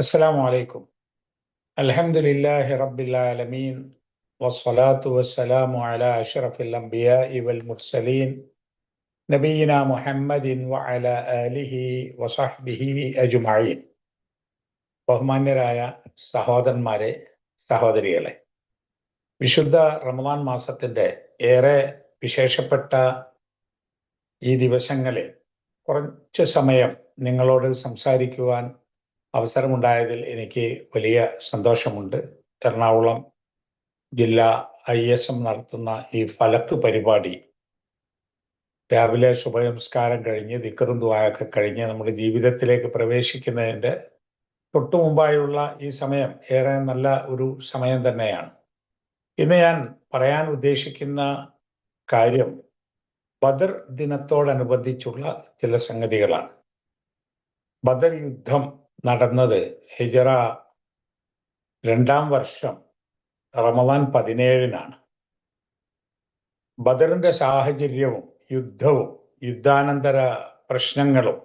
السلام عليكم الحمد لله رب العالمين والصلاة والسلام على أشرف الأنبياء والمرسلين نبينا محمد وعلى آله وصحبه أجمعين ബഹുമാന്യരായ സഹോദരന്മാരെ സഹോദരികളെ വിശുദ്ധ റമദാൻ മാസത്തിന്റെ ഏറെ വിശേഷപ്പെട്ട ഈ ദിവസങ്ങളിൽ കുറച്ച് സമയം നിങ്ങളോട് സംസാരിക്കുവാൻ അവസരമുണ്ടായതിൽ എനിക്ക് വലിയ സന്തോഷമുണ്ട്. എറണാകുളം ജില്ലാ ഐ എസ് എം നടത്തുന്ന ഈ ഫലക്ക് പരിപാടി രാവിലെ ശുഭനമസ്കാരം കഴിഞ്ഞ് ദിക്കറും ദുആയൊക്കെ കഴിഞ്ഞ് നമ്മുടെ ജീവിതത്തിലേക്ക് പ്രവേശിക്കുന്നതിന്റെ തൊട്ടു മുമ്പായുള്ള ഈ സമയം ഏറെ നല്ല ഒരു സമയം തന്നെയാണ്. ഇന്ന് ഞാൻ പറയാൻ ഉദ്ദേശിക്കുന്ന കാര്യം ബദർ ദിനത്തോടനുബന്ധിച്ചുള്ള ചില സംഗതികളാണ്. ബദർ യുദ്ധം നടന്നത്. ഹിജറ രണ്ടാം വർഷം റമദാൻ പതിനേഴിനാണ്. ബദറിന്റെ സാഹചര്യവും യുദ്ധവും യുദ്ധാനന്തര പ്രശ്നങ്ങളും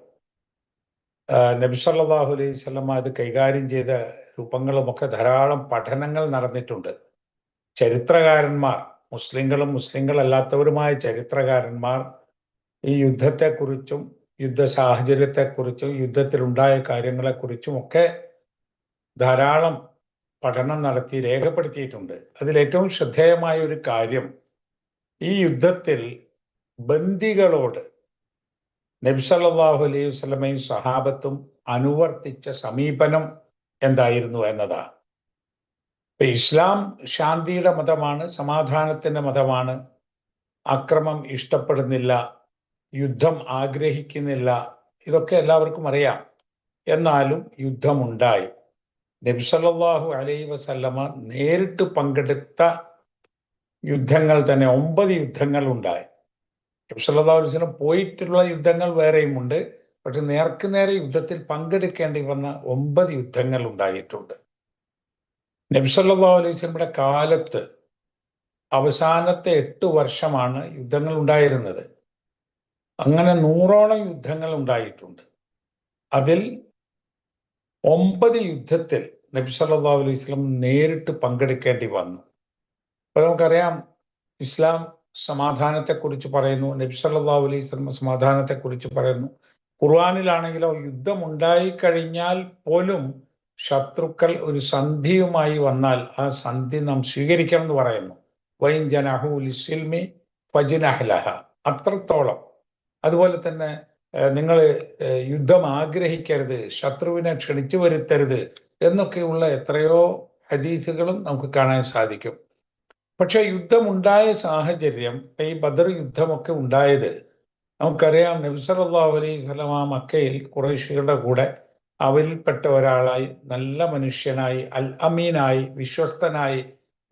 നബിസല്ലാഹു അലൈഹി സ്വലമ അത് കൈകാര്യം ചെയ്ത രൂപങ്ങളുമൊക്കെ ധാരാളം പഠനങ്ങൾ നടന്നിട്ടുണ്ട്. ചരിത്രകാരന്മാർ മുസ്ലിങ്ങളും മുസ്ലിങ്ങളല്ലാത്തവരുമായ ചരിത്രകാരന്മാർ ഈ യുദ്ധത്തെക്കുറിച്ചും യുദ്ധ സാഹചര്യത്തെക്കുറിച്ചും യുദ്ധത്തിലുണ്ടായ കാര്യങ്ങളെക്കുറിച്ചും ഒക്കെ ധാരാളം പഠനം നടത്തി രേഖപ്പെടുത്തിയിട്ടുണ്ട്. അതിലേറ്റവും ശ്രദ്ധേയമായ ഒരു കാര്യം ഈ യുദ്ധത്തിൽ ബന്ദികളോട് നബ്സല്ലാഹു അലൈഹി വസ്ലമയും സഹാബത്തും അനുവർത്തിച്ച സമീപനം എന്തായിരുന്നു എന്നതാണ്. ഇപ്പൊ ഇസ്ലാം ശാന്തിയുടെ മതമാണ് സമാധാനത്തിന്റെ മതമാണ്. അക്രമം ഇഷ്ടപ്പെടുന്നില്ല. യുദ്ധം ആഗ്രഹിക്കുന്നില്ല. ഇതൊക്കെ എല്ലാവർക്കും അറിയാം. എന്നാലും യുദ്ധമുണ്ടായി. നബ്സല്ലാഹു അലൈ വസല്ലമ നേരിട്ട് പങ്കെടുത്ത യുദ്ധങ്ങൾ തന്നെ ഒമ്പത് യുദ്ധങ്ങൾ ഉണ്ടായി നബ്സല്ലാ വസ്ലം പോയിട്ടുള്ള യുദ്ധങ്ങൾ വേറെയുമുണ്ട്. പക്ഷെ നേർക്ക് നേരെ യുദ്ധത്തിൽ പങ്കെടുക്കേണ്ടി വന്ന ഒമ്പത് യുദ്ധങ്ങൾ ഉണ്ടായിട്ടുണ്ട് നബ്സല്ലാ അലൈഹി സ്വലമിയുടെ കാലത്ത് അവസാനത്തെ എട്ട് വർഷമാണ് യുദ്ധങ്ങൾ ഉണ്ടായിരുന്നത് അങ്ങനെ നൂറോളം യുദ്ധങ്ങൾ ഉണ്ടായിട്ടുണ്ട്. അതിൽ ഒമ്പത് യുദ്ധത്തിൽ നബി സല്ലാ അലൈഹി സ്വലം നേരിട്ട് പങ്കെടുക്കേണ്ടി വന്നു. അപ്പൊ നമുക്കറിയാം ഇസ്ലാം സമാധാനത്തെക്കുറിച്ച് പറയുന്നു നബി സല്ലാ അലൈഹി സ്വലം സമാധാനത്തെക്കുറിച്ച് പറയുന്നു. ഖുർആാനിലാണെങ്കിലോ യുദ്ധം ഉണ്ടായിക്കഴിഞ്ഞാൽ പോലും ശത്രുക്കൾ ഒരു സന്ധിയുമായി വന്നാൽ ആ സന്ധി നാം സ്വീകരിക്കണം എന്ന് പറയുന്നു. വൈൻ ജനഹു ഫജിനഹ്ലഹ. അത്രത്തോളം. അതുപോലെ തന്നെ നിങ്ങൾ യുദ്ധം ആഗ്രഹിക്കരുത് ശത്രുവിനെ ക്ഷണിച്ചു വരുത്തരുത് എന്നൊക്കെയുള്ള എത്രയോ ഹദീസുകളും നമുക്ക് കാണാൻ സാധിക്കും. പക്ഷെ യുദ്ധമുണ്ടായ സാഹചര്യം ഈ ബദർ യുദ്ധമൊക്കെ ഉണ്ടായത് നമുക്കറിയാം നബിസല്ലാ അലൈഹി സ്വലമ മക്കയിൽ കുറേശികളുടെ കൂടെ അവരിൽപ്പെട്ട ഒരാളായി നല്ല മനുഷ്യനായി അൽ അമീനായി വിശ്വസ്തനായി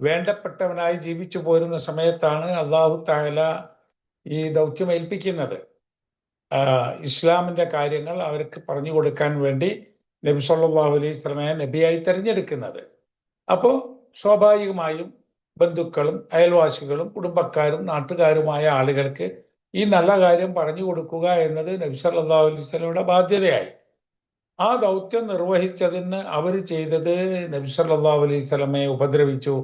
വേണ്ടപ്പെട്ടവനായി ജീവിച്ചു പോരുന്ന സമയത്താണ് അള്ളാഹു താല ഈ ദൗത്യം ഏൽപ്പിക്കുന്നത്. ഇസ്ലാമിന്റെ കാര്യങ്ങൾ അവർക്ക് പറഞ്ഞു കൊടുക്കാൻ വേണ്ടി നബി സല്ലാഹു അലൈഹി സ്വലമയെ നബിയായി തിരഞ്ഞെടുക്കുന്നത്. അപ്പോൾ സ്വാഭാവികമായും ബന്ധുക്കളും അയൽവാസികളും കുടുംബക്കാരും നാട്ടുകാരുമായ ആളുകൾക്ക് ഈ നല്ല കാര്യം പറഞ്ഞു കൊടുക്കുക എന്നത് നബി സല്ലാഹു അലൈഹി സ്വലയുടെ ബാധ്യതയായി. ആ ദൗത്യം നിർവഹിച്ചതിന് അവർ ചെയ്തത് നബി സല്ലാ അലൈഹി സ്വലമയെ ഉപദ്രവിച്ചു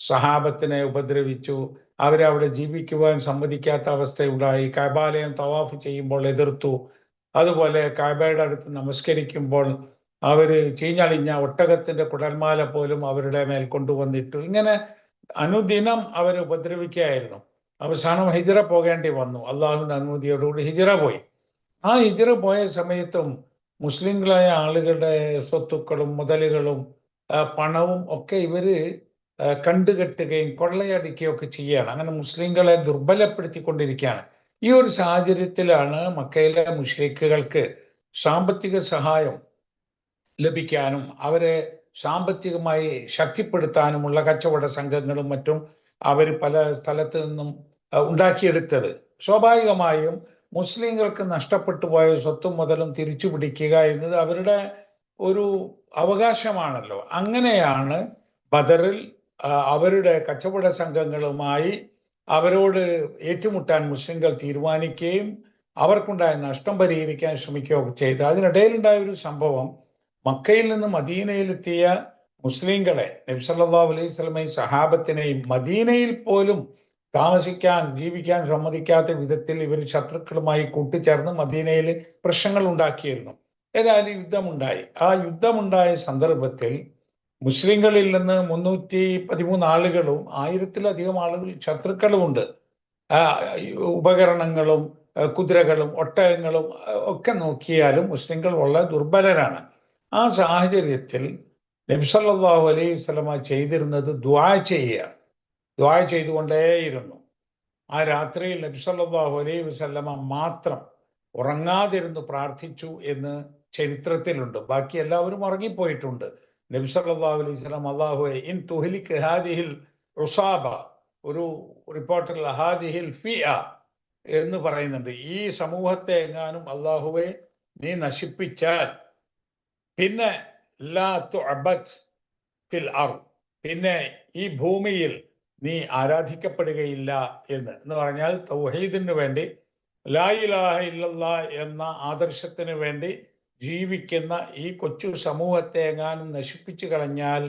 സഹാബത്തിനെ ഉപദ്രവിച്ചു അവരെ അവിടെ ജീവിക്കുവാൻ സമ്മതിക്കാത്ത അവസ്ഥയുണ്ടായി. കാബാലയം തവാഫ് ചെയ്യുമ്പോൾ എതിർത്തു. അതുപോലെ കാബയുടെ അടുത്ത് നമസ്കരിക്കുമ്പോൾ അവർ ചീഞ്ഞളിഞ്ഞ ഒട്ടകത്തിന്റെ കുടൽമാല പോലും അവരുടെ മേൽ കൊണ്ടുവന്നിട്ടു. ഇങ്ങനെ അനുദിനം അവർ ഉപദ്രവിക്കുകയായിരുന്നു. അവസാനം ഹിജറ പോകേണ്ടി വന്നു. അള്ളാഹുവിന്റെ അനുമതിയോടുകൂടി ഹിജറ പോയി. ആ ഹിജറ പോയ സമയത്തും മുസ്ലിങ്ങളായ ആളുകളുടെ സ്വത്തുക്കളും മുതലുകളും പണവും ഒക്കെ ഇവർ കണ്ടുകെട്ടുകയും കൊള്ളയടിക്കുകയും ഒക്കെ ചെയ്യുകയാണ്. അങ്ങനെ മുസ്ലിങ്ങളെ ദുർബലപ്പെടുത്തിക്കൊണ്ടിരിക്കുകയാണ്. ഈ ഒരു സാഹചര്യത്തിലാണ് മക്കയിലെ മുഷ്രീഖുകൾക്ക് സാമ്പത്തിക സഹായം ലഭിക്കാനും അവരെ സാമ്പത്തികമായി ശക്തിപ്പെടുത്താനുമുള്ള കച്ചവട സംഘങ്ങളും മറ്റും അവർ പല സ്ഥലത്ത് നിന്നും ഉണ്ടാക്കിയെടുത്തത്. സ്വാഭാവികമായും മുസ്ലിങ്ങൾക്ക് നഷ്ടപ്പെട്ടു പോയ സ്വത്തും മുതലും തിരിച്ചു പിടിക്കുക എന്നത് അവരുടെ ഒരു അവകാശമാണല്ലോ. അങ്ങനെയാണ് ബദറിൽ അവരുടെ കച്ചവട സംഘങ്ങളുമായി അവരോട് ഏറ്റുമുട്ടാൻ മുസ്ലിങ്ങൾ തീരുമാനിക്കുകയും അവർക്കുണ്ടായ നഷ്ടം പരിഹരിക്കാൻ ശ്രമിക്കുകയൊക്കെ ചെയ്തു. അതിനിടയിലുണ്ടായ ഒരു സംഭവം മക്കയിൽ നിന്ന് മദീനയിലെത്തിയ മുസ്ലിങ്ങളെ നബ്സല്ലാ അലൈഹി സ്വലമയും സഹാബത്തിനെയും മദീനയിൽ പോലും താമസിക്കാൻ ജീവിക്കാൻ സമ്മതിക്കാത്ത വിധത്തിൽ ഇവർ ശത്രുക്കളുമായി കൂട്ടിച്ചേർന്ന് മദീനയിൽ പ്രശ്നങ്ങൾ ഉണ്ടാക്കിയിരുന്നു. ഏതായാലും യുദ്ധമുണ്ടായി. ആ യുദ്ധമുണ്ടായ സന്ദർഭത്തിൽ മുസ്ലിങ്ങളിൽ നിന്ന് മുന്നൂറ്റി പതിമൂന്ന് ആളുകളും ആയിരത്തിലധികം ആളുകൾ ശത്രുക്കളുമുണ്ട് ഉപകരണങ്ങളും കുതിരകളും ഒട്ടകങ്ങളും ഒക്കെ നോക്കിയാലും മുസ്ലിങ്ങൾ വളരെ ദുർബലരാണ്. ആ സാഹചര്യത്തിൽ നബ്സല്ലാഹു അലൈഹി സ്വലമ ചെയ്തിരുന്നത് ദ്വാ ചെയ്യുകയാണ്. ദ്വാ ചെയ്തുകൊണ്ടേയിരുന്നു. ആ രാത്രിയിൽ നബ്സല്ലാഹു അലൈഹി വസ്ലമ മാത്രം ഉറങ്ങാതിരുന്ന് പ്രാർത്ഥിച്ചു എന്ന് ചരിത്രത്തിലുണ്ട്. ബാക്കി എല്ലാവരും ഉറങ്ങിപ്പോയിട്ടുണ്ട്. നബി സല്ലല്ലാഹു അലൈഹി സ്വലാം അള്ളാഹുവെ ഇൻ തുഹ്ലിക് ഹാദിഹിൽ ഉസാബ ഒരു റിപ്പോർട്ടിൽ ഹാദിഹിൽ ഫിയ എന്ന് പറയുന്നുണ്ട്. ഈ സമൂഹത്തെ എങ്ങാനും അള്ളാഹുവെ നീ നശിപ്പിച്ചാൽ പിന്നെ ലാ തുഅബത് ഫിൽ അർ പിന്നെ ഈ ഭൂമിയിൽ നീ ആരാധിക്കപ്പെടുകയില്ല എന്ന്. എന്ന് പറഞ്ഞാൽ തൗഹീദിന് വേണ്ടി ലാ ഇലാഹ ഇല്ലല്ലാ എന്ന ആദർശത്തിന് വേണ്ടി ജീവിക്കുന്ന ഈ കൊച്ചു സമൂഹത്തെ എങ്ങാനും നശിപ്പിച്ചു കളഞ്ഞാൽ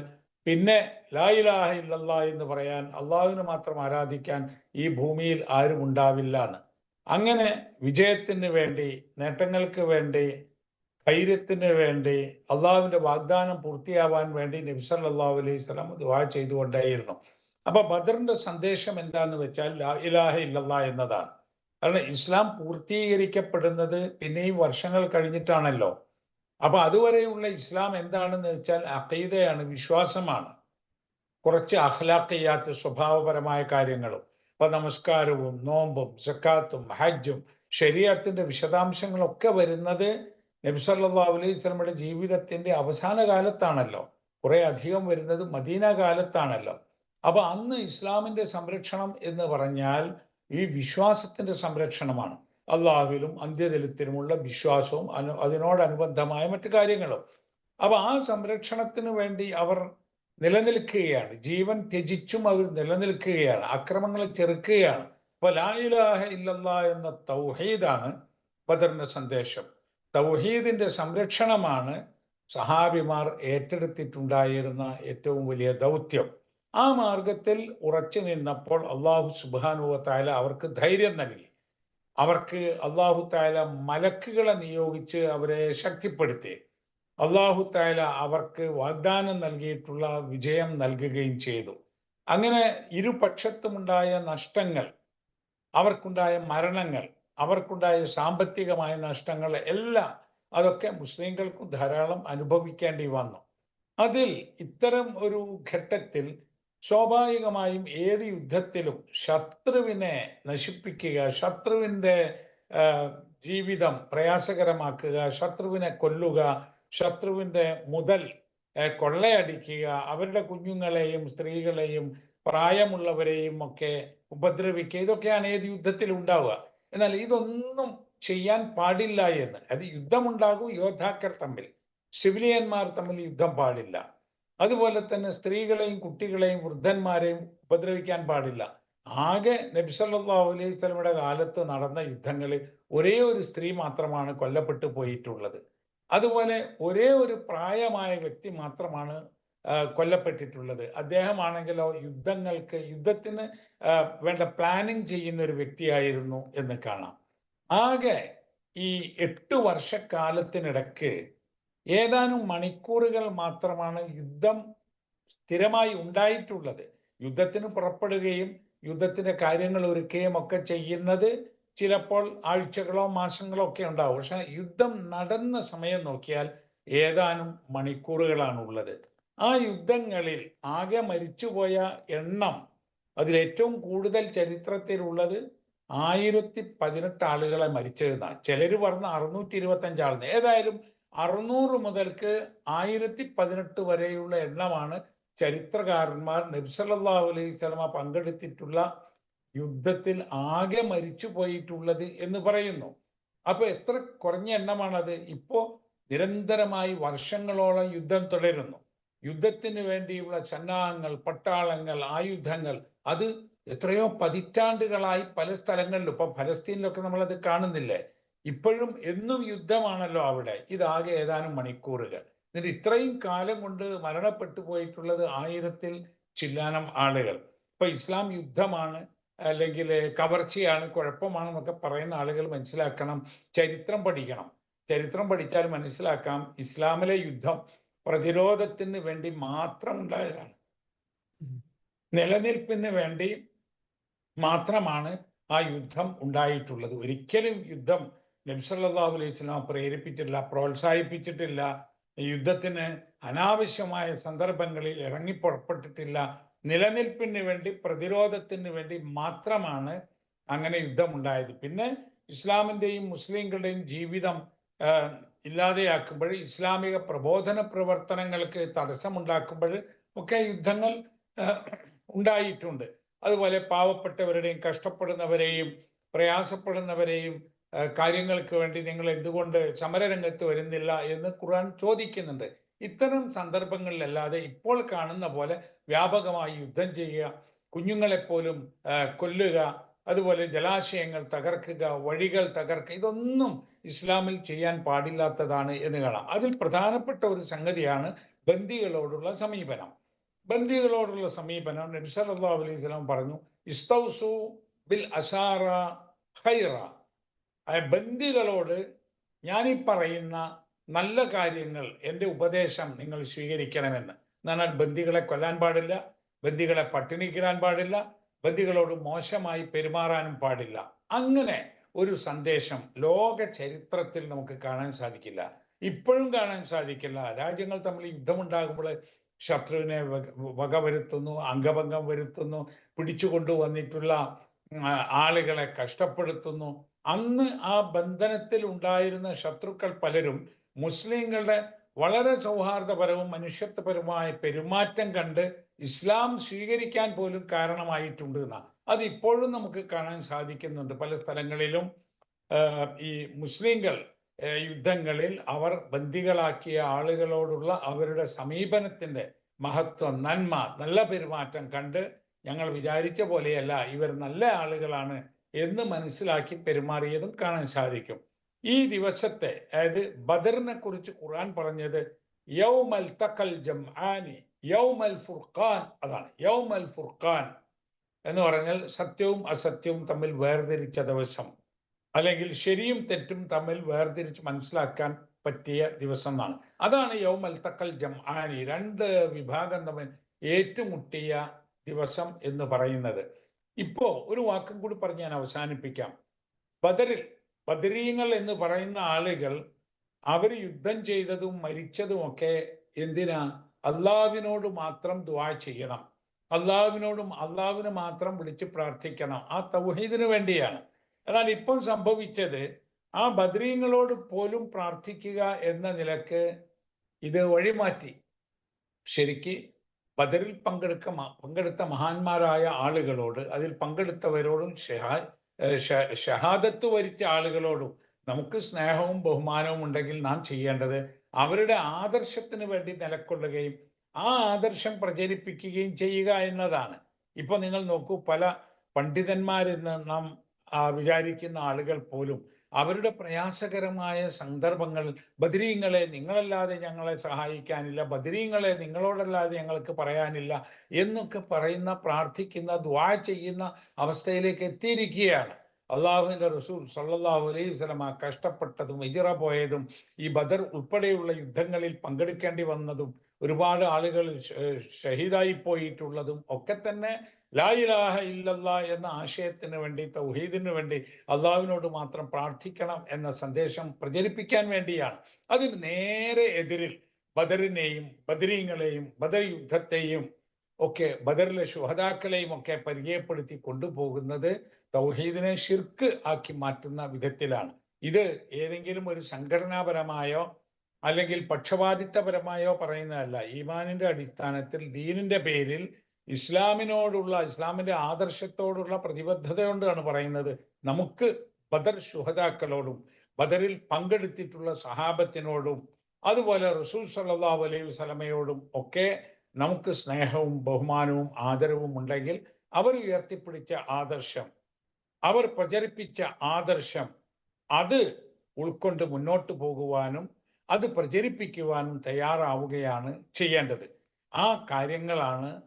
പിന്നെ ലായിലാഹ ഇല്ലല്ലാ എന്ന് പറയാൻ അള്ളാഹുവിനെ മാത്രം ആരാധിക്കാൻ ഈ ഭൂമിയിൽ ആരും ഉണ്ടാവില്ല എന്ന്. അങ്ങനെ വിജയത്തിന് വേണ്ടി നേട്ടങ്ങൾക്ക് വേണ്ടി ധൈര്യത്തിന് വേണ്ടി അള്ളാഹുവിന്റെ വാഗ്ദാനം പൂർത്തിയാവാൻ വേണ്ടി നബിസല്ലാഹു അലൈഹി സ്വലാം ദുവാ ചെയ്തുകൊണ്ടേയിരുന്നു. അപ്പൊ ബദറിന്റെ സന്ദേശം എന്താന്ന് വെച്ചാൽ ലാ ഇലാഹ ഇല്ലല്ല എന്നതാണ്. കാരണം ഇസ്ലാം പൂർത്തീകരിക്കപ്പെടുന്നത് പിന്നെയും വർഷങ്ങൾ കഴിഞ്ഞിട്ടാണല്ലോ. അപ്പൊ അതുവരെയുള്ള ഇസ്ലാം എന്താണെന്ന് വെച്ചാൽ അഖീദയാണ് വിശ്വാസമാണ്. കുറച്ച് അഹ്ലാഖയ്യാത്ത സ്വഭാവപരമായ കാര്യങ്ങളും. ഇപ്പൊ നമസ്കാരവും നോമ്പും സക്കാത്തും ഹജ്ജും ശരീരത്തിന്റെ വിശദാംശങ്ങളൊക്കെ വരുന്നത് നബിസല്ലാ അലൈഹി സ്വലമയുടെ ജീവിതത്തിന്റെ അവസാന കാലത്താണല്ലോ. കുറെ അധികം വരുന്നത് മദീന കാലത്താണല്ലോ. അപ്പൊ അന്ന് ഇസ്ലാമിന്റെ സംരക്ഷണം എന്ന് പറഞ്ഞാൽ ഈ വിശ്വാസത്തിന്റെ സംരക്ഷണമാണ്. അള്ളാഹുവിലും അന്ത്യദിനത്തിലുമുള്ള വിശ്വാസവും അനു അതിനോടനുബന്ധമായ മറ്റു കാര്യങ്ങളും. അപ്പൊ ആ സംരക്ഷണത്തിന് വേണ്ടി അവർ നിലനിൽക്കുകയാണ്. ജീവൻ ത്യജിച്ചും അവർ നിലനിൽക്കുകയാണ്. അക്രമങ്ങളെ ചെറുക്കുകയാണ്. അപ്പൊ ലായിലാഹ ഇല്ലല്ലാ എന്ന തൗഹീദാണ് ബദറിന്റെ സന്ദേശം. തൗഹീദിന്റെ സംരക്ഷണമാണ് സഹാബിമാർ ഏറ്റെടുത്തിട്ടുണ്ടായിരുന്ന ഏറ്റവും വലിയ ദൗത്യം. ആ മാർഗത്തിൽ ഉറച്ചു നിന്നപ്പോൾ അള്ളാഹു സുബാനുവ താല അവർക്ക് ധൈര്യം നൽകി. അവർക്ക് അള്ളാഹു താല മലക്കുകളെ നിയോഗിച്ച് അവരെ ശക്തിപ്പെടുത്തി. അള്ളാഹു താല അവർക്ക് വാഗ്ദാനം നൽകിയിട്ടുള്ള വിജയം നൽകുകയും ചെയ്തു. അങ്ങനെ ഇരുപക്ഷത്തുമുണ്ടായ നഷ്ടങ്ങൾ അവർക്കുണ്ടായ മരണങ്ങൾ അവർക്കുണ്ടായ സാമ്പത്തികമായ നഷ്ടങ്ങൾ എല്ലാം അതൊക്കെ മുസ്ലിങ്ങൾക്കും ധാരാളം അനുഭവിക്കേണ്ടി വന്നു. അതിൽ ഇത്തരം ഒരു ഘട്ടത്തിൽ സ്വാഭാവികമായും ഏത് യുദ്ധത്തിലും ശത്രുവിനെ നശിപ്പിക്കുക ശത്രുവിന്റെ ജീവിതം പ്രയാസകരമാക്കുക ശത്രുവിനെ കൊല്ലുക ശത്രുവിന്റെ മുതൽ കൊള്ളയടിക്കുക അവരുടെ കുഞ്ഞുങ്ങളെയും സ്ത്രീകളെയും പ്രായമുള്ളവരെയും ഒക്കെ ഉപദ്രവിക്കുക ഇതൊക്കെയാണ് ഏത് യുദ്ധത്തിൽ ഉണ്ടാവുക. എന്നാൽ ഇതൊന്നും ചെയ്യാൻ പാടില്ല എന്ന്. അത് യുദ്ധമുണ്ടാകും യോദ്ധാക്കൾ തമ്മിൽ സിവിലിയന്മാർ തമ്മിൽ യുദ്ധം പാടില്ല. അതുപോലെ തന്നെ സ്ത്രീകളെയും കുട്ടികളെയും വൃദ്ധന്മാരെയും ഉപദ്രവിക്കാൻ പാടില്ല. ആകെ നബിസല്ലാഹു അലൈഹി സ്വലമയുടെ കാലത്ത് നടന്ന യുദ്ധങ്ങളിൽ ഒരേ ഒരു സ്ത്രീ മാത്രമാണ് കൊല്ലപ്പെട്ടു പോയിട്ടുള്ളത്. അതുപോലെ ഒരേ ഒരു പ്രായമായ വ്യക്തി മാത്രമാണ് കൊല്ലപ്പെട്ടിട്ടുള്ളത്. അദ്ദേഹമാണെങ്കിലോ യുദ്ധങ്ങൾക്ക് യുദ്ധത്തിന് വേണ്ട പ്ലാനിങ് ചെയ്യുന്ന ഒരു വ്യക്തിയായിരുന്നു എന്ന് കാണാം. ആകെ ഈ എട്ട് വർഷക്കാലത്തിനിടക്ക് ഏതാനും മണിക്കൂറുകൾ മാത്രമാണ് യുദ്ധം സ്ഥിരമായി ഉണ്ടായിട്ടുള്ളത്. യുദ്ധത്തിന് പുറപ്പെടുകയും യുദ്ധത്തിന്റെ കാര്യങ്ങൾ ഒരുക്കുകയും ഒക്കെ ചെയ്യുന്നത് ചിലപ്പോൾ ആഴ്ചകളോ മാസങ്ങളോ ഒക്കെ ഉണ്ടാവും. പക്ഷെ യുദ്ധം നടന്ന സമയം നോക്കിയാൽ ഏതാനും മണിക്കൂറുകളാണ് ഉള്ളത് ആ യുദ്ധങ്ങളിൽ ആകെ മരിച്ചുപോയ എണ്ണം അതിലേറ്റവും കൂടുതൽ ചരിത്രത്തിലുള്ളത് ആയിരത്തി പതിനെട്ട് ആളുകളെ മരിച്ചതെന്നാണ്. ചിലർ പറഞ്ഞ അറുന്നൂറ്റി ഇരുപത്തി അഞ്ചാളെന്ന് ഏതായാലും അറുന്നൂറ് മുതൽക്ക് ആയിരത്തി പതിനെട്ട് വരെയുള്ള എണ്ണമാണ് ചരിത്രകാരന്മാർ നബ്സല്ലാഹു അലൈഹി സ്വലമ പങ്കെടുത്തിട്ടുള്ള യുദ്ധത്തിൽ ആകെ മരിച്ചു പോയിട്ടുള്ളത് എന്ന് പറയുന്നു. അപ്പൊ എത്ര കുറഞ്ഞ എണ്ണമാണത്? ഇപ്പോ നിരന്തരമായി വർഷങ്ങളോളം യുദ്ധം തുടരുന്നു. യുദ്ധത്തിന് വേണ്ടിയുള്ള ചന്നാഹങ്ങൾ പട്ടാളങ്ങൾ ആയുധങ്ങൾ അത് എത്രയോ പതിറ്റാണ്ടുകളായി പല സ്ഥലങ്ങളിലും ഇപ്പൊ ഫലസ്തീനിലൊക്കെ നമ്മളത് കാണുന്നില്ലേ? ഇപ്പോഴും എന്നും യുദ്ധമാണല്ലോ അവിടെ. ഇതാകെ ഏതാനും മണിക്കൂറുകൾ. എന്നിട്ട് ഇത്രയും കാലം കൊണ്ട് മരണപ്പെട്ടു പോയിട്ടുള്ളത് ആയിരത്തിൽ ചില്ലാനം ആളുകൾ. ഇപ്പൊ ഇസ്ലാം യുദ്ധമാണ് അല്ലെങ്കിൽ കവർച്ചയാണ് കുഴപ്പമാണെന്നൊക്കെ പറയുന്ന ആളുകൾ മനസ്സിലാക്കണം. ചരിത്രം പഠിക്കണം. ചരിത്രം പഠിച്ചാൽ മനസ്സിലാക്കാം. ഇസ്ലാമിലെ യുദ്ധം പ്രതിരോധത്തിന് വേണ്ടി മാത്രം ഉണ്ടായതാണ്. നിലനിൽപ്പിന് വേണ്ടി മാത്രമാണ് ആ യുദ്ധം ഉണ്ടായിട്ടുള്ളത്. ഒരിക്കലും യുദ്ധം നബ്സല്ലാഹു അലൈഹി സ്വലാം പ്രേരിപ്പിച്ചിട്ടില്ല പ്രോത്സാഹിപ്പിച്ചിട്ടില്ല യുദ്ധത്തിന് അനാവശ്യമായ സന്ദർഭങ്ങളിൽ ഇറങ്ങി പുറപ്പെട്ടിട്ടില്ല നിലനിൽപ്പിന് വേണ്ടി പ്രതിരോധത്തിന് വേണ്ടി മാത്രമാണ് അങ്ങനെ യുദ്ധമുണ്ടായത്. പിന്നെ ഇസ്ലാമിന്റെയും മുസ്ലിങ്ങളുടെയും ജീവിതം ഇല്ലാതെയാക്കുമ്പോൾ ഇസ്ലാമിക പ്രബോധന പ്രവർത്തനങ്ങൾക്ക് തടസ്സമുണ്ടാക്കുമ്പോൾ ഒക്കെ യുദ്ധങ്ങൾ ഉണ്ടായിട്ടുണ്ട്. അതുപോലെ പാവപ്പെട്ടവരുടെയും കഷ്ടപ്പെടുന്നവരെയും പ്രയാസപ്പെടുന്നവരെയും കാര്യങ്ങൾക്ക് വേണ്ടി നിങ്ങൾ എന്തുകൊണ്ട് സമരരംഗത്ത് വരുന്നില്ല എന്ന് ഖുർആൻ ചോദിക്കുന്നുണ്ട്. ഇത്തരം സന്ദർഭങ്ങളിലല്ലാതെ ഇപ്പോൾ കാണുന്ന പോലെ വ്യാപകമായി യുദ്ധം ചെയ്യുക കുഞ്ഞുങ്ങളെപ്പോലും കൊല്ലുക അതുപോലെ ജലാശയങ്ങൾ തകർക്കുക വഴികൾ തകർക്കുക ഇതൊന്നും ഇസ്ലാമിൽ ചെയ്യാൻ പാടില്ലാത്തതാണ് എന്ന് കാണാം. അതിൽ പ്രധാനപ്പെട്ട ഒരു സംഗതിയാണ് ബന്ദികളോടുള്ള സമീപനം. ബന്ദികളോടുള്ള സമീപനം നബി സല്ലല്ലാഹു അലൈഹി വസല്ലം പറഞ്ഞു ഇസ്തൗസു ബിൽ അസാറ ഖൈറ. ബന്ദികളോട് ഞാനീ പറയുന്ന നല്ല കാര്യങ്ങൾ എന്റെ ഉപദേശം നിങ്ങൾ സ്വീകരിക്കണമെന്ന്. എന്നാൽ ബന്ദികളെ കൊല്ലാൻ പാടില്ല ബന്ദികളെ പട്ടിണിക്കിടാൻ പാടില്ല ബന്ദികളോട് മോശമായി പെരുമാറാനും പാടില്ല. അങ്ങനെ ഒരു സന്ദേശം ലോക ചരിത്രത്തിൽ നമുക്ക് കാണാൻ സാധിക്കില്ല. ഇപ്പോഴും കാണാൻ സാധിക്കില്ല. രാജ്യങ്ങൾ തമ്മിൽ യുദ്ധമുണ്ടാകുമ്പോൾ ശത്രുവിനെ വക വരുത്തുന്നു അംഗഭംഗം വരുത്തുന്നു പിടിച്ചു കൊണ്ടുവന്നിട്ടുള്ള ആളുകളെ കഷ്ടപ്പെടുത്തുന്നു. അന്ന് ആ ബന്ധനത്തിൽ ഉണ്ടായിരുന്ന ശത്രുക്കൾ പലരും മുസ്ലിങ്ങളുടെ വളരെ സൗഹാർദ്ദപരവും മനുഷ്യത്വപരവുമായ പെരുമാറ്റം കണ്ട് ഇസ്ലാം സ്വീകരിക്കാൻ പോലും കാരണമായിട്ടുണ്ട് എന്നാണ്. അത് ഇപ്പോഴും നമുക്ക് കാണാൻ സാധിക്കുന്നുണ്ട്. പല സ്ഥലങ്ങളിലും ഈ മുസ്ലിങ്ങൾ യുദ്ധങ്ങളിൽ അവർ ബന്ദികളാക്കിയ ആളുകളോടുള്ള അവരുടെ സമീപനത്തിന്റെ മഹത്വം നന്മ നല്ല പെരുമാറ്റം കണ്ട് ഞങ്ങൾ വിചാരിച്ച പോലെയല്ല. ഇവർ നല്ല ആളുകളാണ് എന്ന് മനസ്സിലാക്കി പെരുമാറിയതും കാണാൻ സാധിക്കും. ഈ ദിവസത്തെ അതായത് ബദറിനെ കുറിച്ച് ഖുർആൻ പറഞ്ഞത് യൗമൽ തക്കൽ ജംആനി യൗമൽ ഫുർഖാൻ അതാണ് യൗമൽ ഫുർഖാൻ എന്ന് പറഞ്ഞാൽ സത്യവും അസത്യവും തമ്മിൽ വേർതിരിച്ച ദിവസം. അല്ലെങ്കിൽ ശരിയും തെറ്റും തമ്മിൽ വേർതിരിച്ച് മനസ്സിലാക്കാൻ പറ്റിയ ദിവസം എന്നാണ്. അതാണ് യൗമൽ തക്കൽ ജംആനി. രണ്ട് വിഭാഗം തമ്മിൽ ഏറ്റുമുട്ടിയ ദിവസം എന്ന് പറയുന്നത്. ഇപ്പോ ഒരു വാക്കും കൂടി പറഞ്ഞ് ഞാൻ അവസാനിപ്പിക്കാം. ബദറിൽ ബദരീങ്ങൾ എന്ന് പറയുന്ന ആളുകൾ അവർ യുദ്ധം ചെയ്തതും മരിച്ചതും ഒക്കെ എന്തിനാ? അള്ളാവിനോട് മാത്രം ദുവാ ചെയ്യണം. അള്ളാവിനോടും അള്ളാവിന് മാത്രം വിളിച്ച് പ്രാർത്ഥിക്കണം. ആ തൗഹീദിന് വേണ്ടിയാണ്. എന്നാൽ ഇപ്പം സംഭവിച്ചത് ആ ബദ്രീങ്ങളോട് പോലും പ്രാർത്ഥിക്കുക എന്ന നിലയ്ക്ക് ഇത് വഴിമാറ്റി. ശരിക്ക് ബദറിൽ പങ്കെടുക്ക പങ്കെടുത്ത മഹാന്മാരായ ആളുകളോട് അതിൽ പങ്കെടുത്തവരോടും ഷഹാദത്ത് വരിച്ച ആളുകളോടും നമുക്ക് സ്നേഹവും ബഹുമാനവും ഉണ്ടെങ്കിൽ നാം ചെയ്യേണ്ടത് അവരുടെ ആദർശത്തിന് വേണ്ടി നിലക്കൊള്ളുകയും ആ ആദർശം പ്രചരിപ്പിക്കുകയും ചെയ്യുക എന്നതാണ്. ഇപ്പൊ നിങ്ങൾ നോക്കൂ പല പണ്ഡിതന്മാരെന്ന് നാം വിചാരിക്കുന്ന ആളുകൾ പോലും അവരുടെ പ്രയാസകരമായ സന്ദർഭങ്ങൾ ബദരീങ്ങളെ നിങ്ങളല്ലാതെ ഞങ്ങളെ സഹായിക്കാനില്ല ബദരീങ്ങളെ നിങ്ങളോടല്ലാതെ ഞങ്ങൾക്ക് പറയാനില്ല എന്നൊക്കെ പറയുന്ന പ്രാർത്ഥിക്കുന്ന ദ്വാ ചെയ്യുന്ന അവസ്ഥയിലേക്ക് എത്തിയിരിക്കുകയാണ്. അള്ളാഹുവിന്റെ റസൂൽ സല്ലാഹു അലൈഹി വസല്ലമ കഷ്ടപ്പെട്ടതും ഇജിറ പോയതും ഈ ബദർ ഉൾപ്പെടെയുള്ള യുദ്ധങ്ങളിൽ പങ്കെടുക്കേണ്ടി വന്നതും ഒരുപാട് ആളുകൾ ഷഹീദായി പോയിട്ടുള്ളതും ഒക്കെ തന്നെ ലാ ഇലാഹ ഇല്ലല്ലാ എന്ന ആശയത്തിന് വേണ്ടി തൗഹീദിന് വേണ്ടി അള്ളാഹുവിനോട് മാത്രം പ്രാർത്ഥിക്കണം എന്ന സന്ദേശം പ്രചരിപ്പിക്കാൻ വേണ്ടിയാണ്. അതിന് നേരെ എതിരിൽ ബദറിനെയും ബദരീങ്ങളെയും ബദർ യുദ്ധത്തെയും ഒക്കെ ബദറിലെ ശുഹതാക്കളെയും ഒക്കെ പരിചയപ്പെടുത്തി കൊണ്ടുപോകുന്നത് തൗഹീദിനെ ഷിർക്ക് ആക്കി മാറ്റുന്ന വിധത്തിലാണ്. ഇത് ഏതെങ്കിലും ഒരു സംഘടനാപരമായോ അല്ലെങ്കിൽ പക്ഷപാതിത്വപരമായോ പറയുന്നതല്ല. ഈമാനിന്റെ അടിസ്ഥാനത്തിൽ ദീനിന്റെ പേരിൽ ഇസ്ലാമിനോടുള്ള ഇസ്ലാമിന്റെ ആദർശത്തോടുള്ള പ്രതിബദ്ധത കൊണ്ടാണ് പറയുന്നത്. നമുക്ക് ബദർ ശുഹതാക്കളോടും ബദറിൽ പങ്കെടുത്തിട്ടുള്ള സഹാബത്തിനോടും അതുപോലെ റസൂൽ സല്ലാഹു അലൈഹി വസലമയോടും ഒക്കെ നമുക്ക് സ്നേഹവും ബഹുമാനവും ആദരവും ഉണ്ടെങ്കിൽ അവർ ഉയർത്തിപ്പിടിച്ച ആദർശം അവർ പ്രചരിപ്പിച്ച ആദർശം അത് ഉൾക്കൊണ്ട് മുന്നോട്ട് പോകുവാനും അത് പ്രചരിപ്പിക്കുവാനും തയ്യാറാവുകയാണ് ചെയ്യേണ്ടത്. ആ കാര്യങ്ങളാണ്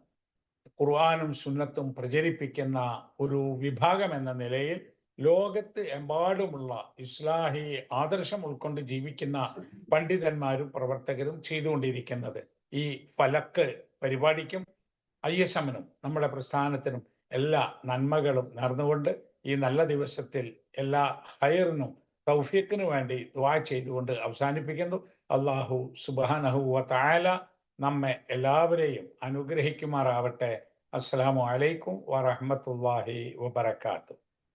ഖുർആാനും സുന്നത്തും പ്രചരിപ്പിക്കുന്ന ഒരു വിഭാഗം എന്ന നിലയിൽ ലോകത്ത് എമ്പാടുമുള്ള ഇസ്ലാഹി ആദർശം ഉൾക്കൊണ്ട് ജീവിക്കുന്ന പണ്ഡിതന്മാരും പ്രവർത്തകരും ചെയ്തുകൊണ്ടിരിക്കുന്നത്. ഈ ഫലക്ക് പരിപാടിക്കും ഐ എസ് എമ്മിനും നമ്മുടെ പ്രസ്ഥാനത്തിനും എല്ലാ നന്മകളും നടന്നുകൊണ്ട് ഈ നല്ല ദിവസത്തിൽ എല്ലാ ഹയറിനും തൗഫീഖിനു വേണ്ടി ദ്വാ ചെയ്തുകൊണ്ട് അവസാനിപ്പിക്കുന്നു. അള്ളാഹു സുബാനഹു തായാല നമ്മെ എല്ലാവരെയും അനുഗ്രഹിക്കുമാറാവട്ടെ. അസ്സലാമു അലൈക്കും വറഹമത്തല്ലാഹി വബർക്കാത്തു